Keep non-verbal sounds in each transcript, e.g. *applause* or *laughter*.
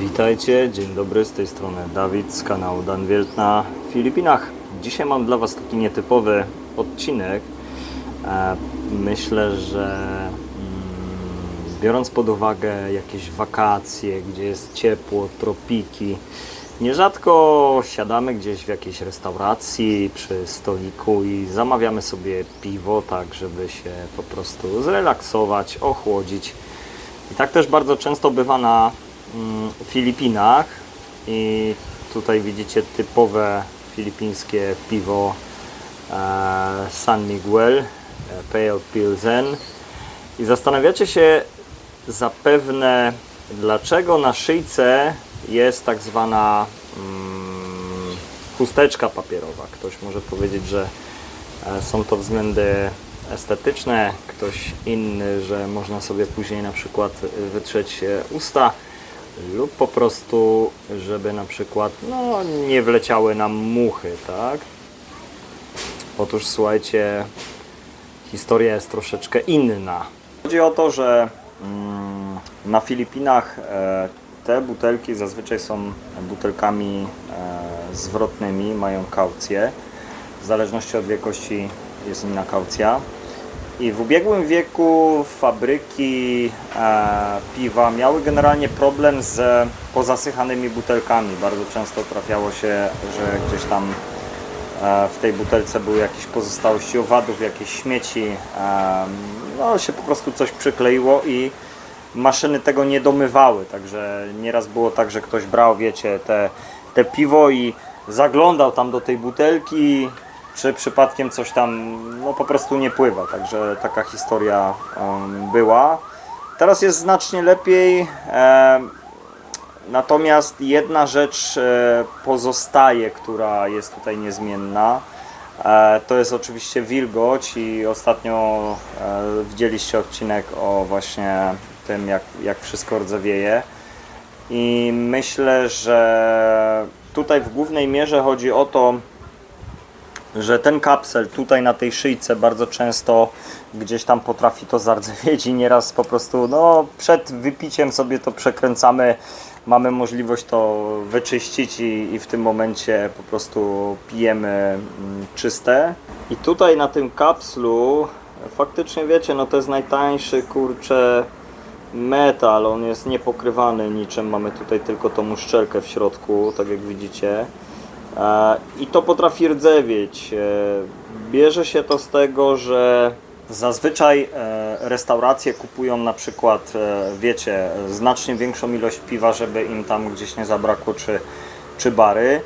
Witajcie, dzień dobry, z tej strony Dawid z kanału Danwielt na Filipinach. Dzisiaj mam dla Was taki nietypowy odcinek. E, Myślę, że mm, biorąc pod uwagę jakieś wakacje, gdzie jest ciepło, tropiki, nierzadko siadamy gdzieś w jakiejś restauracji przy stoliku i zamawiamy sobie piwo, tak żeby się po prostu zrelaksować, ochłodzić. I tak też bardzo często bywa na Filipinach. I tutaj widzicie typowe filipińskie piwo e, San Miguel, e, Pale Pilsen. I zastanawiacie się zapewne, dlaczego na szyjce jest tak zwana mm, chusteczka papierowa. Ktoś może powiedzieć, że e, są to względy estetyczne, ktoś inny, że można sobie później na przykład wytrzeć usta lub po prostu, żeby na przykład no, nie wleciały nam muchy, tak? Otóż słuchajcie, historia jest troszeczkę inna. Chodzi o to, że mm, na Filipinach e, te butelki zazwyczaj są butelkami e, zwrotnymi, mają kaucję. W zależności od wielkości jest inna kaucja. I w ubiegłym wieku fabryki e, piwa miały generalnie problem z pozasychanymi butelkami. Bardzo często trafiało się, że gdzieś tam e, w tej butelce były jakieś pozostałości owadów, jakieś śmieci. E, no się po prostu coś przykleiło i maszyny tego nie domywały. Także nieraz było tak, że ktoś brał, wiecie, te, te piwo i zaglądał tam do tej butelki, czy przypadkiem coś tam no, po prostu nie pływa. Także taka historia była. Teraz jest znacznie lepiej. Natomiast jedna rzecz e, pozostaje, która jest tutaj niezmienna. E, To jest oczywiście wilgoć i ostatnio e, widzieliście odcinek o właśnie tym, jak, jak wszystko rdzewieje. I myślę, że tutaj w głównej mierze chodzi o to, że ten kapsel tutaj na tej szyjce bardzo często gdzieś tam potrafi to zardzewieć i nieraz po prostu no, przed wypiciem sobie to przekręcamy, mamy możliwość to wyczyścić i, i w tym momencie po prostu pijemy mm, czyste. I tutaj na tym kapslu faktycznie wiecie, no to jest najtańszy kurczę metal, on jest niepokrywany niczym, mamy tutaj tylko tą uszczelkę w środku, tak jak widzicie. I to potrafi rdzewieć. E, Bierze się to z tego, że zazwyczaj e, restauracje kupują na przykład, e, wiecie, znacznie większą ilość piwa, żeby im tam gdzieś nie zabrakło, czy, czy bary.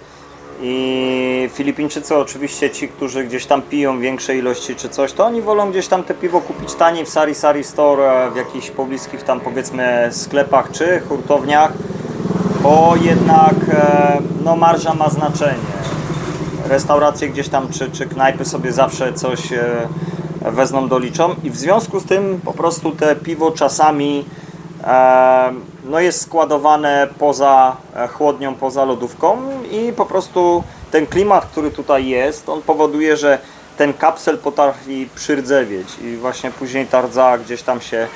I Filipińczycy oczywiście ci, którzy gdzieś tam piją większe ilości czy coś, to oni wolą gdzieś tam te piwo kupić taniej w Sari Sari Store, w jakichś pobliskich tam powiedzmy sklepach czy hurtowniach, bo jednak e, no, marża ma znaczenie. Restauracje gdzieś tam czy, czy knajpy sobie zawsze coś e, wezmą doliczą i w związku z tym po prostu te piwo czasami e, no jest składowane poza chłodnią, poza lodówką i po prostu ten klimat, który tutaj jest, on powoduje, że ten kapsel potrafi przyrdzewieć i właśnie później ta rdza gdzieś tam się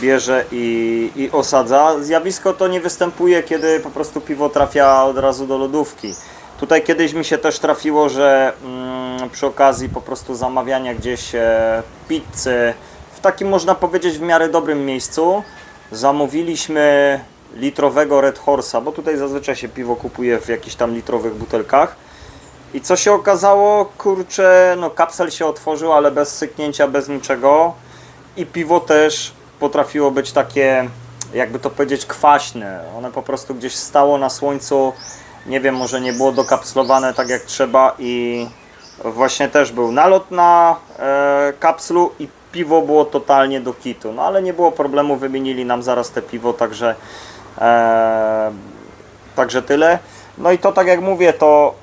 bierze i, i osadza. Zjawisko to nie występuje, kiedy po prostu piwo trafia od razu do lodówki. Tutaj kiedyś mi się też trafiło, że mm, przy okazji po prostu zamawiania gdzieś e, pizzy w takim można powiedzieć w miarę dobrym miejscu zamówiliśmy litrowego Red Horse'a, bo tutaj zazwyczaj się piwo kupuje w jakichś tam litrowych butelkach. I co się okazało? Kurczę, no kapsel się otworzył, ale bez syknięcia, bez niczego. I piwo też potrafiło być takie, jakby to powiedzieć, kwaśne. One po prostu gdzieś stało na słońcu, nie wiem, może nie było dokapslowane tak jak trzeba i właśnie też był nalot na e, kapslu i piwo było totalnie do kitu. No ale nie było problemu, wymienili nam zaraz te piwo, także e, także tyle. No i to tak jak mówię, to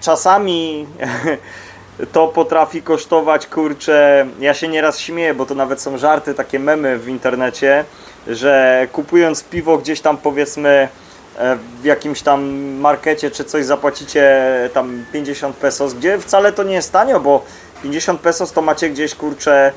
czasami *laughs* to potrafi kosztować, kurczę, ja się nieraz śmieję, bo to nawet są żarty, takie memy w internecie, że kupując piwo gdzieś tam powiedzmy e, w jakimś tam markecie czy coś zapłacicie tam 50 pesos, gdzie wcale to nie jest tanio, bo 50 pesos to macie gdzieś kurczę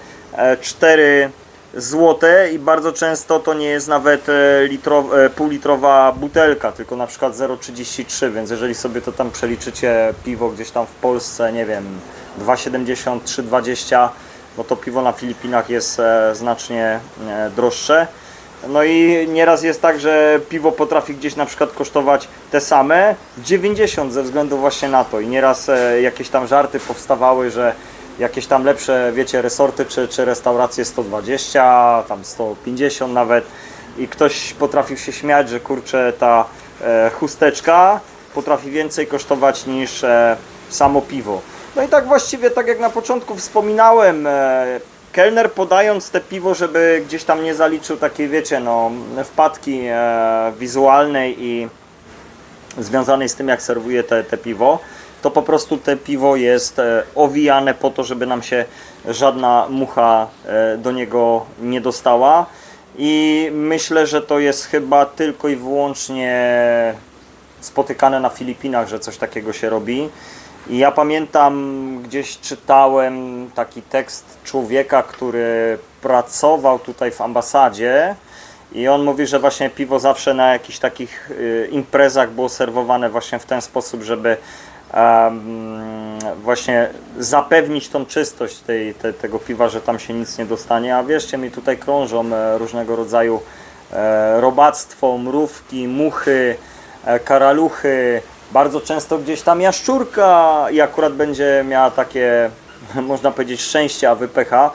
4 złote i bardzo często to nie jest nawet e, litro, e, półlitrowa butelka, tylko na przykład 0,33, więc jeżeli sobie to tam przeliczycie piwo gdzieś tam w Polsce, nie wiem, 2,70, 3,20, no to piwo na Filipinach jest e, znacznie droższe. No i nieraz jest tak, że piwo potrafi gdzieś na przykład kosztować te same 90 ze względu właśnie na to i nieraz jakieś tam żarty powstawały, że jakieś tam lepsze, wiecie, resorty czy, czy restauracje 120, tam 150 nawet i ktoś potrafił się śmiać, że kurczę ta e, chusteczka potrafi więcej kosztować niż e, samo piwo. No i tak właściwie, tak jak na początku wspominałem, e, kelner podając te piwo, żeby gdzieś tam nie zaliczył takiej, wiecie, no, wpadki e, wizualnej i związanej z tym, jak serwuje te, te piwo, to po prostu te piwo jest e, owijane po to, żeby nam się żadna mucha e, do niego nie dostała. I myślę, że to jest chyba tylko i wyłącznie spotykane na Filipinach, że coś takiego się robi. I ja pamiętam, gdzieś czytałem taki tekst człowieka, który pracował tutaj w ambasadzie i on mówi, że właśnie piwo zawsze na jakichś takich y, imprezach było serwowane właśnie w ten sposób, żeby właśnie zapewnić tą czystość tej, te, tego piwa, że tam się nic nie dostanie. A wierzcie mi, tutaj krążą e, różnego rodzaju e, robactwo, mrówki, muchy, e, karaluchy, bardzo często gdzieś tam jaszczurka i akurat będzie miała takie, *laughs* można powiedzieć, szczęście, a wypecha,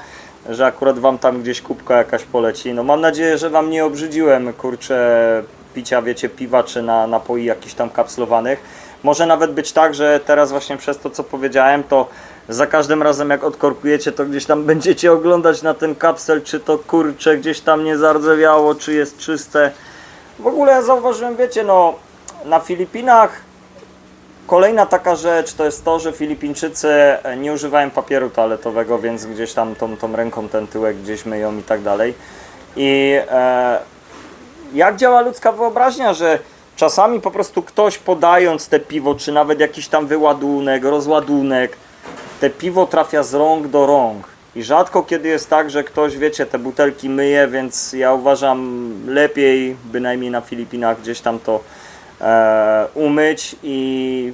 że akurat Wam tam gdzieś kubka jakaś poleci. No mam nadzieję, że Wam nie obrzydziłem, kurczę, picia, wiecie, piwa czy na napoi jakichś tam kapslowanych. Może nawet być tak, że teraz właśnie przez to, co powiedziałem, to za każdym razem jak odkorkujecie, to gdzieś tam *laughs* będziecie oglądać na ten kapsel, czy to kurcze gdzieś tam nie zardzewiało, czy jest czyste. W ogóle ja zauważyłem, wiecie, no na Filipinach Kolejna taka rzecz to jest to, że Filipińczycy nie używają papieru toaletowego, więc gdzieś tam tą, tą ręką ten tyłek gdzieś myją i tak dalej. I e, jak działa ludzka wyobraźnia, że czasami po prostu ktoś podając te piwo, czy nawet jakiś tam wyładunek, rozładunek, te piwo trafia z rąk do rąk. I rzadko kiedy jest tak, że ktoś, wiecie, te butelki myje, więc ja uważam lepiej, bynajmniej na Filipinach, gdzieś tam to e, umyć i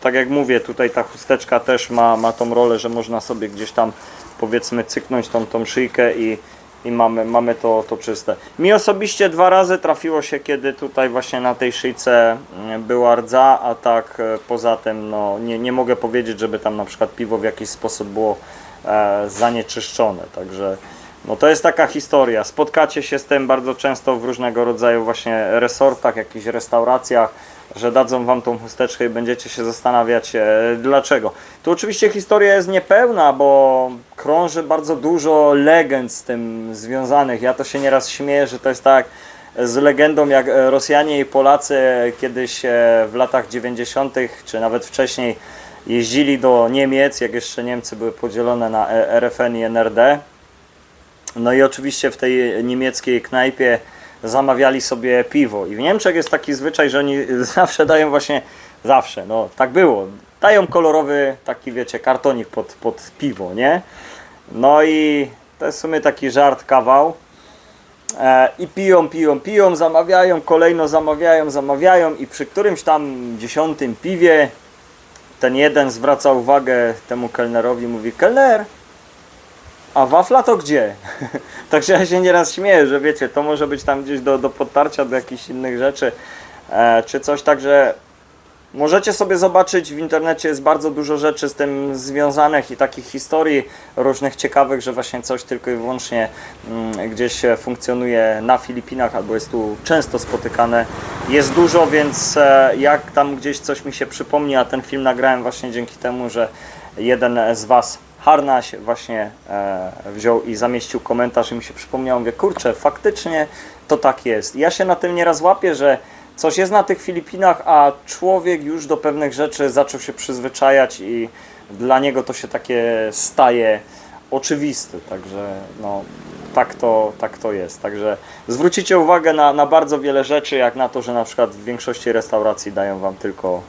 tak jak mówię, tutaj ta chusteczka też ma, ma tą rolę, że można sobie gdzieś tam powiedzmy cyknąć tą, tą szyjkę i, i mamy, mamy to, to czyste. Mi osobiście dwa razy trafiło się, kiedy tutaj właśnie na tej szyjce mm, była rdza, a tak e, poza tym no, nie, nie mogę powiedzieć, żeby tam na przykład piwo w jakiś sposób było e, zanieczyszczone, także no to jest taka historia. Spotkacie się z tym bardzo często w różnego rodzaju właśnie resortach, jakichś restauracjach, że dadzą wam tą chusteczkę i będziecie się zastanawiać e, dlaczego. Tu oczywiście historia jest niepełna, bo krąży bardzo dużo legend z tym związanych. Ja to się nieraz śmieję, że to jest tak z legendą jak e, Rosjanie i Polacy kiedyś e, w latach 90. czy nawet wcześniej jeździli do Niemiec, jak jeszcze Niemcy były podzielone na E- RFN i NRD. No i oczywiście w tej niemieckiej knajpie zamawiali sobie piwo. I w Niemczech jest taki zwyczaj, że oni *laughs* zawsze dają właśnie, zawsze, no tak było, dają kolorowy taki, wiecie, kartonik pod, pod piwo, nie? No i to jest w sumie taki żart, kawał. E, I piją, piją, piją, zamawiają, kolejno zamawiają, zamawiają i przy którymś tam dziesiątym piwie ten jeden zwraca uwagę temu kelnerowi, mówi, kelner, a wafla to gdzie? *laughs* Także ja się nieraz śmieję, że wiecie, to może być tam gdzieś do, do podtarcia, do jakichś innych rzeczy, e, czy coś, także możecie sobie zobaczyć, w internecie jest bardzo dużo rzeczy z tym związanych i takich historii różnych ciekawych, że właśnie coś tylko i wyłącznie mm, gdzieś funkcjonuje na Filipinach albo jest tu często spotykane. Jest dużo, więc e, jak tam gdzieś coś mi się przypomni, a ten film nagrałem właśnie dzięki temu, że jeden z Was Harnaś właśnie e, wziął i zamieścił komentarz i mi się przypomniał, mówię, kurczę, faktycznie to tak jest. Ja się na tym nieraz łapię, że coś jest na tych Filipinach, a człowiek już do pewnych rzeczy zaczął się przyzwyczajać i dla niego to się takie staje oczywiste, także no, tak to, tak to jest. Także zwrócicie uwagę na, na bardzo wiele rzeczy, jak na to, że na przykład w większości restauracji dają Wam tylko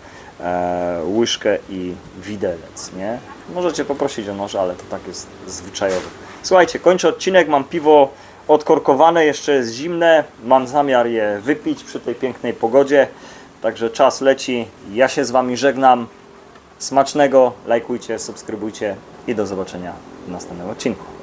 łyżkę i widelec, nie? Możecie poprosić o noż, ale to tak jest zwyczajowo. Słuchajcie, kończę odcinek, mam piwo odkorkowane, jeszcze jest zimne. Mam zamiar je wypić przy tej pięknej pogodzie. Także czas leci. Ja się z Wami żegnam. Smacznego, lajkujcie, subskrybujcie i do zobaczenia w następnym odcinku.